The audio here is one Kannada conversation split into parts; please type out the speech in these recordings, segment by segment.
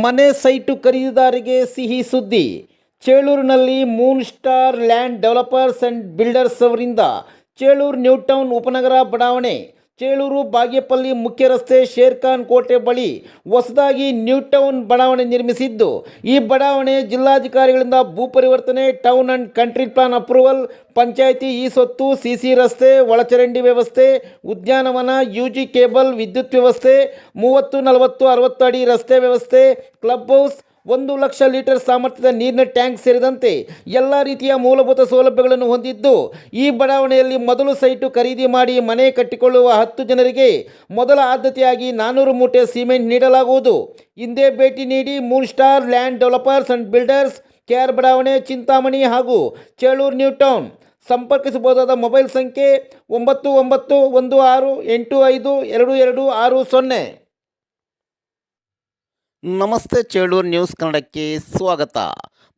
ಮನೆ ಸೈಟು ಖರೀದಿದಾರಿಗೆ ಸಿಹಿ ಸುದ್ದಿ. ಚೇಳೂರಿನಲ್ಲಿ moon star land developers and builders ಅವರಿಂದ ಚೇಳೂರು ನ್ಯೂ ಟೌನ್ ಉಪನಗರ ಬಡಾವಣೆ ಚೇಳೂರು ಬಾಗೇಪಲ್ಲಿ ಮುಖ್ಯ ರಸ್ತೆ ಶೇರ್ಖಾನ್ ಕೋಟೆ ಬಳಿ ಹೊಸದಾಗಿ ನ್ಯೂ ಟೌನ್ ಬಡಾವಣೆ ನಿರ್ಮಿಸಿದ್ದು. ಈ ಬಡಾವಣೆ ಜಿಲ್ಲಾಧಿಕಾರಿಗಳಿಂದ ಭೂ ಪರಿವರ್ತನೆ, town and country plan approval, panchayat ಈ ಸೊತ್ತು, ಸಿಸಿ ರಸ್ತೆ, ಒಳಚರಂಡಿ ವ್ಯವಸ್ಥೆ, ಉದ್ಯಾನವನ ಯು ಕೇಬಲ್, ವಿದ್ಯುತ್ ವ್ಯವಸ್ಥೆ, ಮೂವತ್ತು, ನಲವತ್ತು, ಅರವತ್ತು ಅಡಿ ರಸ್ತೆ ವ್ಯವಸ್ಥೆ, ಕ್ಲಬ್ ಹೌಸ್ ಒಂದು ಲಕ್ಷ ಲೀಟರ್ ಸಾಮರ್ಥ್ಯದ ನೀರಿನ ಟ್ಯಾಂಕ್ ಸೇರಿದಂತೆ ಎಲ್ಲ ರೀತಿಯ ಮೂಲಭೂತ ಸೌಲಭ್ಯಗಳನ್ನು ಹೊಂದಿದ್ದು, ಈ ಬಡಾವಣೆಯಲ್ಲಿ ಮೊದಲು ಸೈಟು ಖರೀದಿ ಮಾಡಿ ಮನೆ ಕಟ್ಟಿಕೊಳ್ಳುವ ಹತ್ತು ಜನರಿಗೆ ಮೊದಲ ಆದ್ಯತೆಯಾಗಿ ನಾನ್ನೂರು ಮೂಟೆ ಸಿಮೆಂಟ್ ನೀಡಲಾಗುವುದು. ಹಿಂದೆ ಭೇಟಿ ನೀಡಿ moon star land developers and builders KR ಬಡಾವಣೆ ಚಿಂತಾಮಣಿ ಹಾಗೂ ಚೇಳೂರು ನ್ಯೂ ಟೌನ್. ಸಂಪರ್ಕಿಸಬಹುದಾದ ಮೊಬೈಲ್ ಸಂಖ್ಯೆ ಒಂಬತ್ತು ಒಂಬತ್ತು ಒಂದು ಆರು ಎಂಟು ಐದು ಎರಡು ಎರಡು ಆರು ಸೊನ್ನೆ. ನಮಸ್ತೆ ಚೇಳೂರು ನ್ಯೂಸ್ ಕನ್ನಡಕ್ಕೆ ಸ್ವಾಗತ.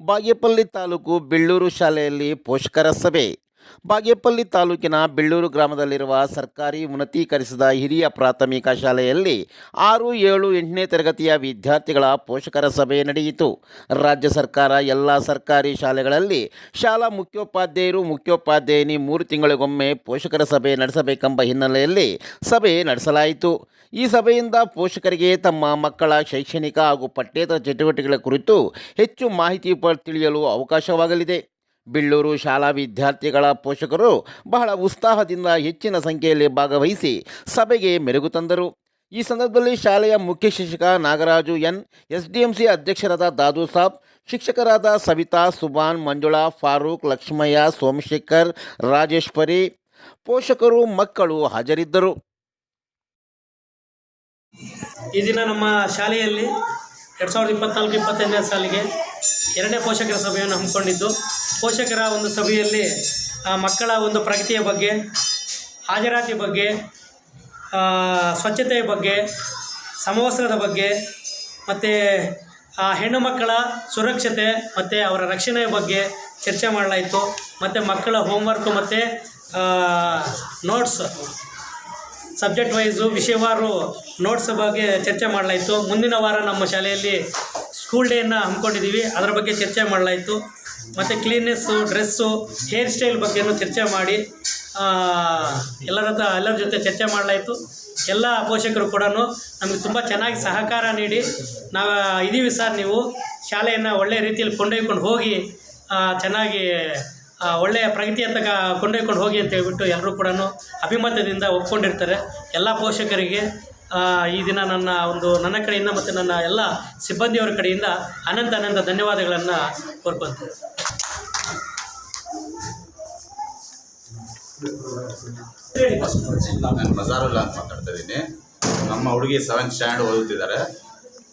ಬಾಗೇಪಲ್ಲಿ ತಾಲೂಕು ಬೆಳ್ಳೂರು ಶಾಲೆಯಲ್ಲಿ ಪೋಷಕರ ಸಭೆ. ಬಾಗೇಪಲ್ಲಿ ತಾಲೂಕಿನ ಬೆಳ್ಳೂರು ಗ್ರಾಮದಲ್ಲಿರುವ ಸರ್ಕಾರಿ ಉನ್ನತೀಕರಿಸಿದ ಹಿರಿಯ ಪ್ರಾಥಮಿಕ ಶಾಲೆಯಲ್ಲಿ ಆರು ಏಳು ಎಂಟನೇ ತರಗತಿಯ ವಿದ್ಯಾರ್ಥಿಗಳ ಪೋಷಕರ ಸಭೆ ನಡೆಯಿತು. ರಾಜ್ಯ ಸರ್ಕಾರ ಎಲ್ಲ ಸರ್ಕಾರಿ ಶಾಲೆಗಳಲ್ಲಿ ಶಾಲಾ ಮುಖ್ಯೋಪಾಧ್ಯಾಯರು, ಮುಖ್ಯೋಪಾಧ್ಯಾಯಿನಿ ಮೂರು ತಿಂಗಳಿಗೊಮ್ಮೆ ಪೋಷಕರ ಸಭೆ ನಡೆಸಬೇಕೆಂಬ ಹಿನ್ನೆಲೆಯಲ್ಲಿ ಸಭೆ ನಡೆಸಲಾಯಿತು. ಈ ಸಭೆಯಿಂದ ಪೋಷಕರಿಗೆ ತಮ್ಮ ಮಕ್ಕಳ ಶೈಕ್ಷಣಿಕ ಹಾಗೂ ಪಠ್ಯೇತರ ಚಟುವಟಿಕೆಗಳ ಕುರಿತು ಹೆಚ್ಚು ಮಾಹಿತಿ ತಿಳಿಯಲು ಅವಕಾಶವಾಗಲಿದೆ. ಬೆಳ್ಳೂರು ಶಾಲಾ ವಿದ್ಯಾರ್ಥಿಗಳ ಪೋಷಕರು ಬಹಳ ಉತ್ಸಾಹದಿಂದ ಹೆಚ್ಚಿನ ಸಂಖ್ಯೆಯಲ್ಲಿ ಭಾಗವಹಿಸಿ ಸಭೆಗೆ ಮೆರುಗು ತಂದರು. ಈ ಸಂದರ್ಭದಲ್ಲಿ ಶಾಲೆಯ ಮುಖ್ಯ ಶಿಕ್ಷಕ Nagaraju N S D M C ಅಧ್ಯಕ್ಷರಾದ ದಾದು ಸಾಬ್, ಶಿಕ್ಷಕರಾದ ಸವಿತಾ ಸುಬಾನ್ ಮಂಜುಳಾ ಫಾರೂಕ್, ಲಕ್ಷ್ಮಯ್ಯ ಸೋಮಶೇಖರ್, ರಾಜೇಶ್ವರಿ ಪೋಷಕರು, ಮಕ್ಕಳು ಹಾಜರಿದ್ದರು. ಈ ದಿನ ನಮ್ಮ ಶಾಲೆಯಲ್ಲಿ ಎರಡು ಸಾವಿರದ ಇಪ್ಪತ್ನಾಲ್ಕು, ಇಪ್ಪತ್ತೈದನೇ ಸಾಲಿಗೆ ಎರಡನೇ ಪೋಷಕರ ಸಭೆಯನ್ನು ಹಮ್ಮಿಕೊಂಡಿದ್ದು. ಪೋಷಕರ ಒಂದು ಸಭೆಯಲ್ಲಿ ಮಕ್ಕಳ ಒಂದು ಪ್ರಗತಿಯ ಬಗ್ಗೆ, ಹಾಜರಾತಿ ಬಗ್ಗೆ ಸ್ವಚ್ಛತೆಯ ಬಗ್ಗೆ, ಸಮವಸ್ತ್ರದ ಬಗ್ಗೆ, ಮತ್ತು, ಆ, ಹೆಣ್ಣು ಮಕ್ಕಳ ಸುರಕ್ಷತೆ ಮತ್ತು ಅವರ ರಕ್ಷಣೆಯ ಬಗ್ಗೆ ಚರ್ಚೆ ಮಾಡಲಾಯಿತು. ಮತ್ತು ಮಕ್ಕಳ ಹೋಮ್ವರ್ಕು ಮತ್ತು ನೋಟ್ಸ್ ಸಬ್ಜೆಕ್ಟ್ ವೈಸು ವಿಷಯವಾರು ನೋಟ್ಸ್ ಬಗ್ಗೆ ಚರ್ಚೆ ಮಾಡಲಾಯಿತು. ಮುಂದಿನ ವಾರ ನಮ್ಮ ಶಾಲೆಯಲ್ಲಿ ಸ್ಕೂಲ್ ಡೇಯನ್ನು ಹಮ್ಮಿಕೊಂಡಿದ್ದೀವಿ. ಅದರ ಬಗ್ಗೆ ಚರ್ಚೆ ಮಾಡಲಾಯಿತು. ಮತ್ತು ಕ್ಲೀನ್ನೆಸ್ಸು ಡ್ರೆಸ್ಸು ಹೇರ್ ಸ್ಟೈಲ್ ಬಗ್ಗೆನೂ ಚರ್ಚೆ ಮಾಡಿ ಎಲ್ಲರ ಹತ್ರ, ಎಲ್ಲರ ಜೊತೆ ಚರ್ಚೆ ಮಾಡಲಾಯಿತು. ಎಲ್ಲ ಪೋಷಕರು ಕೂಡ ನಮಗೆ ತುಂಬ ಚೆನ್ನಾಗಿ ಸಹಕಾರ ನೀಡಿ, ನಾವು ಇದ್ದೀವಿ ಸರ್ ನೀವು. ಶಾಲೆಯನ್ನು ಒಳ್ಳೆಯ ರೀತಿಯಲ್ಲಿ ಕೊಂಡೊಯ್ಕೊಂಡು ಹೋಗಿ ಚೆನ್ನಾಗಿ ಒಳ್ಳೆಯ ಪ್ರಗತಿಯತ್ತ ಕೊಂಡೊಯ್ಕೊಂಡು ಹೋಗಿ ಅಂತ ಹೇಳ್ಬಿಟ್ಟು ಎಲ್ಲರೂ ಕೂಡ ಅಭಿಮತದಿಂದ ಒಪ್ಕೊಂಡಿರ್ತಾರೆ. ಎಲ್ಲ ಪೋಷಕರಿಗೆ ಆ, ಈ ದಿನ ನನ್ನ ಒಂದು ನನ್ನ ಕಡೆಯಿಂದ ಮತ್ತು ನನ್ನ ಎಲ್ಲ ಸಿಬ್ಬಂದಿಯವರ ಕಡೆಯಿಂದ ಅನಂತ ಅನಂತ ಧನ್ಯವಾದಗಳನ್ನು ಕೋರ್ಕೊಳ್ತೇನೆ ನಾನು ಮಜಾರುಲ್ಲಾ ಅಂತ ಮಾತಾಡ್ತಾ ಇದ್ದೀನಿ. ನಮ್ಮ ಹುಡುಗಿ ಸೆವೆಂತ್ ಸ್ಟ್ಯಾಂಡರ್ಡ್ ಓದುತ್ತಿದ್ದಾರೆ.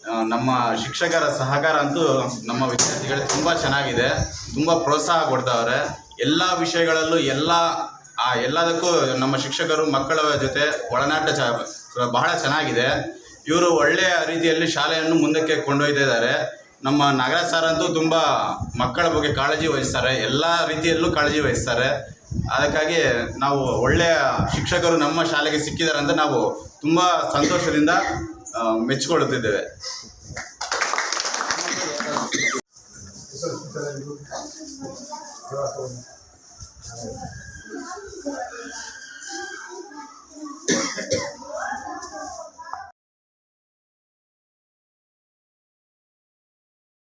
ನಮ್ಮ ಶಿಕ್ಷಕರ ಸಹಕಾರ ಅಂತೂ ನಮ್ಮ ವಿದ್ಯಾರ್ಥಿಗಳಿಗೆ ತುಂಬ ಚೆನ್ನಾಗಿದೆ. ತುಂಬ ಪ್ರೋತ್ಸಾಹ ಕೊಡ್ತಾವ್ರೆ. ಎಲ್ಲ ವಿಷಯಗಳಲ್ಲೂ ಎಲ್ಲ, ಆ, ಎಲ್ಲದಕ್ಕೂ ನಮ್ಮ ಶಿಕ್ಷಕರು ಮಕ್ಕಳ ಜೊತೆ ಒಳನಾಟ ಚ, ಬಹಳ ಚೆನ್ನಾಗಿದೆ. ಇವರು ಒಳ್ಳೆಯ ರೀತಿಯಲ್ಲಿ ಶಾಲೆಯನ್ನು ಮುಂದಕ್ಕೆ ಕೊಂಡೊಯ್ತಾ ಇದ್ದಾರೆ. ನಮ್ಮ ನಗರ ಸರ್ ಅಂತೂ ತುಂಬ ಮಕ್ಕಳ ಬಗ್ಗೆ ಕಾಳಜಿ ವಹಿಸ್ತಾರೆ. ಎಲ್ಲ ರೀತಿಯಲ್ಲೂ ಕಾಳಜಿ ವಹಿಸ್ತಾರೆ. ಅದಕ್ಕಾಗಿ ನಾವು ಒಳ್ಳೆಯ ಶಿಕ್ಷಕರು ನಮ್ಮ ಶಾಲೆಗೆ ಸಿಕ್ಕಿದ್ದಾರೆ ಅಂತ ನಾವು ತುಂಬ ಸಂತೋಷದಿಂದ ಮೆಚ್ಚಿಕೊಳ್ಳುತ್ತಿದ್ದೇವೆ